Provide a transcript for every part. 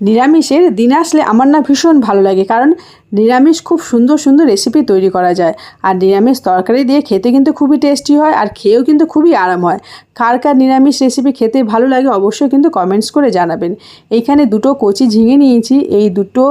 নিরামিষের দিন আসলে আমার না ভীষণ ভালো লাগে, কারণ নিরামিষ খুব সুন্দর সুন্দর রেসিপি তৈরি করা যায়। আর নিরামিষ তরকারি দিয়ে খেতে কিন্তু খুবই টেস্টি হয় আর খেয়েও কিন্তু খুবই আরাম হয়। কার কার নিরামিষ রেসিপি খেতে ভালো লাগে অবশ্যই কিন্তু কমেন্টস করে জানাবেন। এইখানে দুটো কচি ঝিঙে নিয়েছি, এই দুটো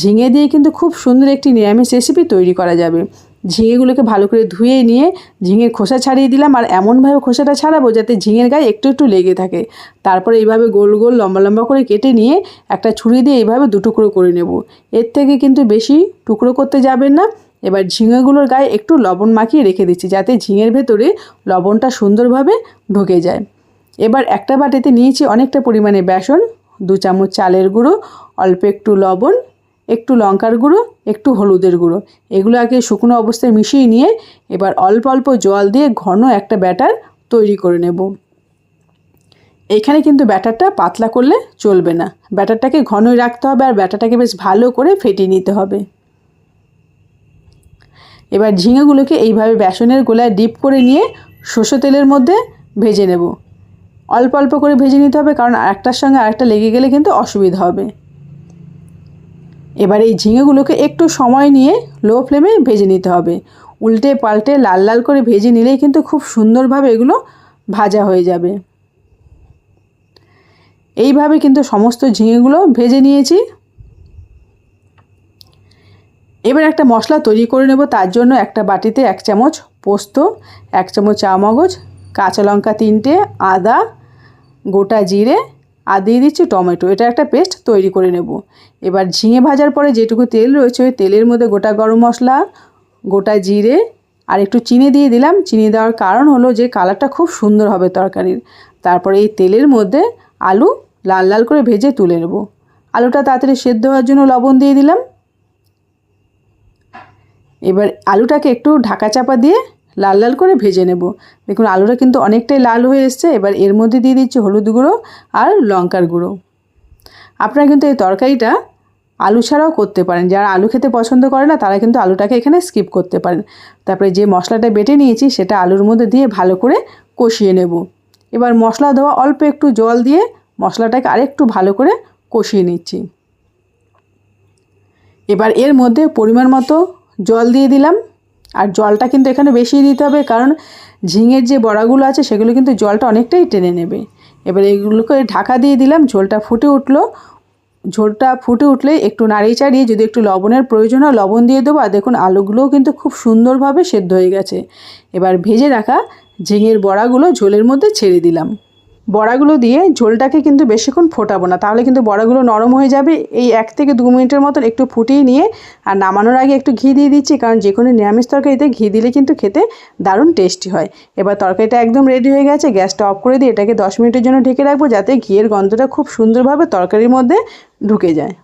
ঝিঙে দিয়ে কিন্তু খুব সুন্দর একটি নিরামিষ রেসিপি তৈরি করা যাবে। ঝিঙেগুলোকে ভালো করে ধুয়ে নিয়ে ঝিঙের খোসা ছাড়িয়ে দিলাম আর এমনভাবে খোসাটা ছাড়াবো যাতে ঝিঙের গায়ে একটু একটু লেগে থাকে। তারপরে এইভাবে গোল গোল লম্বা লম্বা করে কেটে নিয়ে একটা ছুরি দিয়ে এইভাবে দু টুকরো করে নেব। এর থেকে কিন্তু বেশি টুকরো করতে যাবেন না। এবার ঝিঙেগুলোর গায়ে একটু লবণ মাখিয়ে রেখে দিচ্ছি যাতে ঝিঙের ভেতরে লবণটা সুন্দরভাবে ঢুকে যায়। এবার একটা বাটিতে নিয়েছি অনেকটা পরিমাণে বেসন, দু চামচ চালের গুঁড়ো, অল্প একটু লবণ একটু লঙ্কার গুঁড়ো, একটু হলুদের গুঁড়ো। এগুলো আগে শুকনো অবস্থায় মিশিয়ে নিয়ে এবার অল্প অল্প জল দিয়ে ঘন একটা ব্যাটার তৈরি করে নেব। এখানে কিন্তু ব্যাটারটা পাতলা করলে চলবে না। ব্যাটারটাকে ঘনই রাখতে হবে আর ব্যাটারটাকে বেশ ভালো করে ফেটিয়ে নিতে হবে। এবার ঝিঙেগুলোকে এইভাবে বেসনের গোলায় ডিপ করে নিয়ে সর্ষে তেলের মধ্যে ভেজে নেব। অল্প অল্প করে ভেজে নিতে হবে কারণ একটার সঙ্গে আরেকটা লেগে গেলে কিন্তু অসুবিধা হবে। এবার এই ঝিঙেগুলোকে একটু সময় নিয়ে লো ফ্লেমে ভেজে নিতে হবে। উল্টে পাল্টে লাল লাল করে ভেজে নিলেই কিন্তু খুব সুন্দরভাবে এগুলো ভাজা হয়ে যাবে। এইভাবে কিন্তু সমস্ত ঝিঙেগুলো ভেজে নিয়েছি। এবার একটা মশলা তৈরি করে নেব, তার জন্য একটা বাটিতে এক চামচ পোস্ত, এক চামচ চা মগজ কাঁচা লঙ্কা তিনটে, আদা, গোটা জিরে আর দিয়ে দিচ্ছি টমেটো। এটা একটা পেস্ট তৈরি করে নেব। এবার ঝিঙে ভাজার পরে যেটুকু তেল রয়েছে, ওই তেলের মধ্যে গোটা গরম মশলা, গোটা জিরে আর একটু চিনি দিয়ে দিলাম। চিনি দেওয়ার কারণ হলো যে কালারটা খুব সুন্দর হবে তরকারির। তারপরে এই তেলের মধ্যে আলু লাল লাল করে ভেজে তুলে নেব। আলুটা তাড়াতাড়ি সেদ্ধ হওয়ার জন্য লবণ দিয়ে দিলাম। এবার আলুটাকে একটু ঢাকা চাপা দিয়ে লাল লাল করে ভেজে নেব। দেখুন, আলুটা কিন্তু অনেকটাই লাল হয়ে এসছে। এবার এর মধ্যে দিয়ে দিচ্ছি হলুদ গুঁড়ো আর লঙ্কার গুঁড়ো। আপনারা কিন্তু এই তরকারিটা আলু ছাড়াও করতে পারেন। যারা আলু খেতে পছন্দ করে না, তারা কিন্তু আলুটাকে এখানে স্কিপ করতে পারেন। তারপরে যে মশলাটা বেটে নিয়েছি, সেটা আলুর মধ্যে দিয়ে ভালো করে কষিয়ে নেব। এবার মশলা দেওয়া অল্প একটু জল দিয়ে মশলাটাকে আরেকটু ভালো করে কষিয়ে নিচ্ছি। এবার এর মধ্যে পরিমাণ মতো জল দিয়ে দিলাম। আর জলটা কিন্তু এখানে বেশি দিতে হবে, কারণ ঝিঙের যে বড়াগুলো আছে সেগুলো কিন্তু জলটা অনেকটাই টেনে নেবে। এবার এগুলোকে ঢাকা দিয়ে দিলাম, ঝোলটা ফুটে উঠল। ঝোলটা ফুটে উঠলে একটু নাড়িয়ে চাড়িয়ে যদি একটু লবণের প্রয়োজন হয় লবণ দিয়ে দেবো। আর দেখুন আলুগুলোও কিন্তু খুব সুন্দরভাবে সেদ্ধ হয়ে গেছে। এবার ভেজে রাখা ঝিঙের বড়াগুলো ঝোলের মধ্যে ছেড়ে দিলাম। বড়াগুলো দিয়ে ঝোলটাকে কিন্তু বেশিক্ষণ ফোটাবো না। তাহলে কিন্তু বড়াগুলো নরম হয়ে যাবে। এই এক থেকে দু মিনিটের মতন একটু ফুটিয়ে নিয়ে আর নামানোর আগে একটু ঘি দিয়ে দিচ্ছি, কারণ যে কোনো নিরামিষ তরকারিতে ঘি দিলে কিন্তু খেতে দারুণ টেস্টি হয়। এবার তরকারিটা একদম রেডি হয়ে গেছে, গ্যাসটা অফ করে দিয়ে এটাকে দশ মিনিটের জন্য ঢেকে রাখব, যাতে ঘিয়ের গন্ধটা খুব সুন্দরভাবে তরকারির মধ্যে ঢুকে যায়।